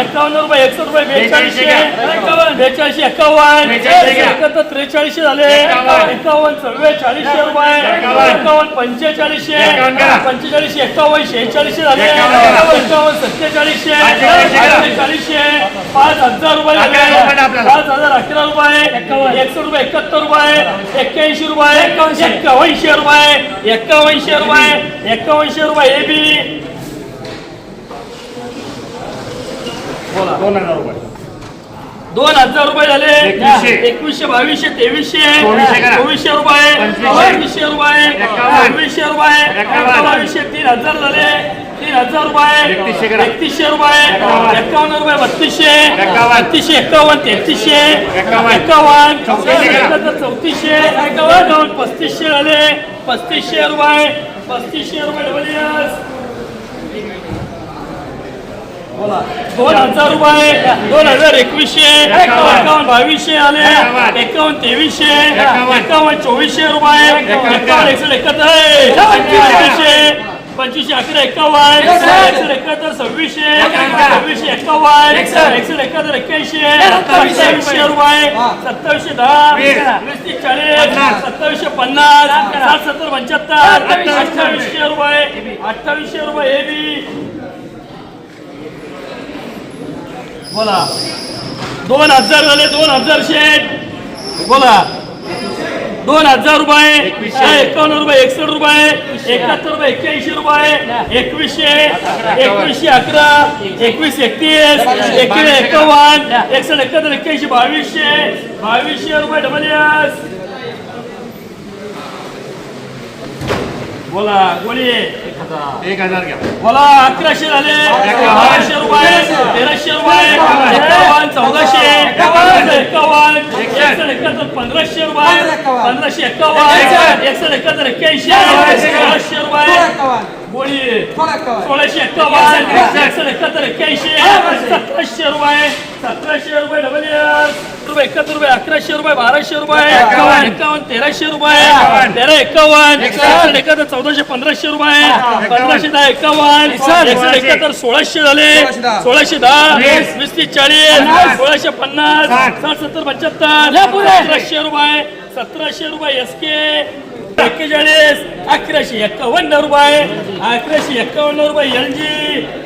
एकावन्न रुपये एकसष्ट रुपये बेचाळीसशे बेचाळीसशे. एकाहत्तर त्रेचाळीसशे झाले. एकावन्न. एकावन्न चव्वेचाळीसशे रुपये. एकावन्न. एकावन्न पंचेचाळीसशे. एकावन्न. पंचेचाळीसशे एक्कावन्न शेहेचाळीसशे झाले. एकावन्न. एकावन्न सत्तेचाळीसशे. चाळीसशे पाच हजार रुपये. पाच हजार अकरा रुपये. एकसष्ट रुपये एकाहत्तर रुपये. एक्क्याऐंशी रुपये. एक्कावनशे रुपये. एक्कावनशे रुपये. एक्कावनशे रुपये. A B. दोन हजार रुपये. दोन हजार रुपये झाले. एकवीसशे. एकवीसशे बावीसशे तेवीसशे. चोवीसशे रुपये. पंचवीसशे. रुपये. एकावन्न. सव्वीसशे रुपये. बावीसशे तीन हजार झाले. तीन हजार रुपये. एकतीसशे रुपये. एकावन्न. रुपये बत्तीसशे. बत्तीसशे एकावन्न तेहतीसशे. एकावन्न. चौतीसशे एकावन्न पस्तीसशे झाले. पस्तीसशे रुपये. पस्तीसशे रुपये डबल दोन हजार रुपये दोन हजार एकवीसशे एकावन्न. बावीसशे आले एकावन्न. तेवीसशे एकावन्न. चोवीसशे रुपये एकावन्न. एकशे एकाहत्तर पंचवीसशे पंचवीसशे अकरा एकावन्न एकशे एकाहत्तर सव्वीसशे सव्वीसशे एकावन्न एकशे एकाहत्तर एक्क्याऐंशी सत्तावीसशे. रुपये सत्तावीसशे दहा वीस. चाळीस. सत्तावीसशे पन्नास सात सत्तर पंच्याहत्तर अठ्ठावीसशे रुपये अठ्ठावीसशे रुपये हे बी बोला. दोन हजार झाले दोन हजार शेट बोला. दोन हजार रुपये एकावन्न रुपये एकसष्ट रुपये एकाहत्तर रुपये एक्क्याऐंशी रुपये एकवीसशे एकवीसशे अकरा एकवीस एकतीस एकवीस एकावन्न एकसष्ट एकाहत्तर एक्क्याऐंशी बावीसशे बावीसशे रुपये डबल एस बोला बोली एक हजार घ्या. बोला अकराशे झाले. बाराशे रुपये तेराशे रुपये एकावन्न चौदाशे एकावन्न एकाहत्तर पंधराशे रुपये पंधराशे एकावन्न एकसष्ट. एकाहत्तर एक्क्याऐंशी सोळाशे रुपये. सोळाशे एकावन्न एकसष्ट. एकाहत्तर एक्क्याऐंशी सतराशे रुपये. सतराशे रुपये डबल रुपये एकाहत्तर रुपये अकराशे रुपये बाराशे रुपये एकावन्न. एकावन्न तेराशे रुपये तेरा एकावन्न एकसष्ट. एकाहत्तर चौदाशे पंधराशे रुपये पंधराशे दहा एकावन्न एकसष्ट. एकाहत्तर सोळाशे झाले. सोळाशे दहा. वीस. तीस चाळीस. सोळाशे पन्नास. साठ. सत्तर पंच्याहत्तर. सतराशे रुपये सतराशे रुपये एस के एक्केचाळीस अकराशे एक्कावन्न रुपये अकराशे एक्कावन्न रुपये एल जी